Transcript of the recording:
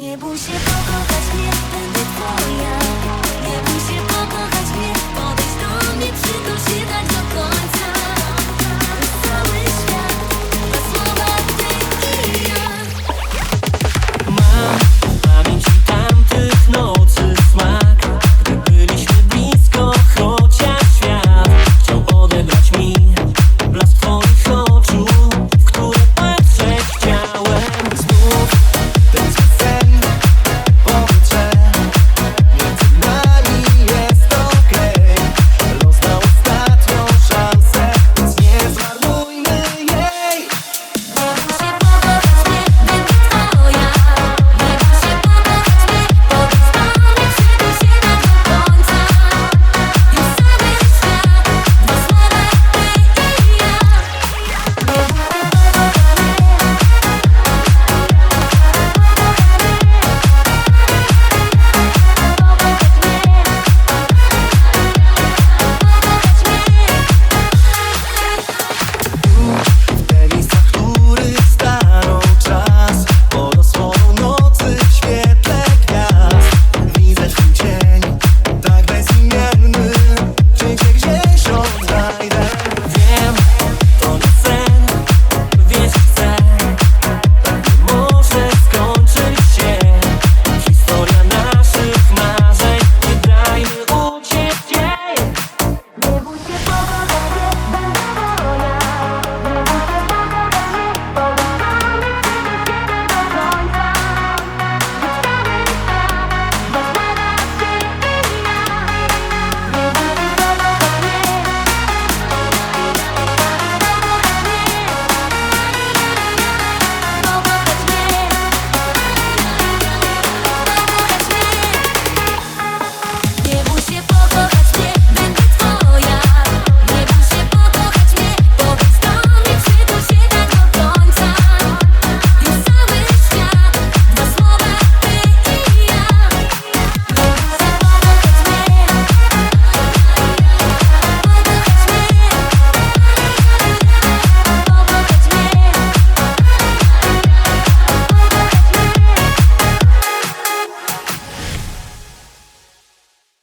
Nie bój się pokochać mnie, będę twoja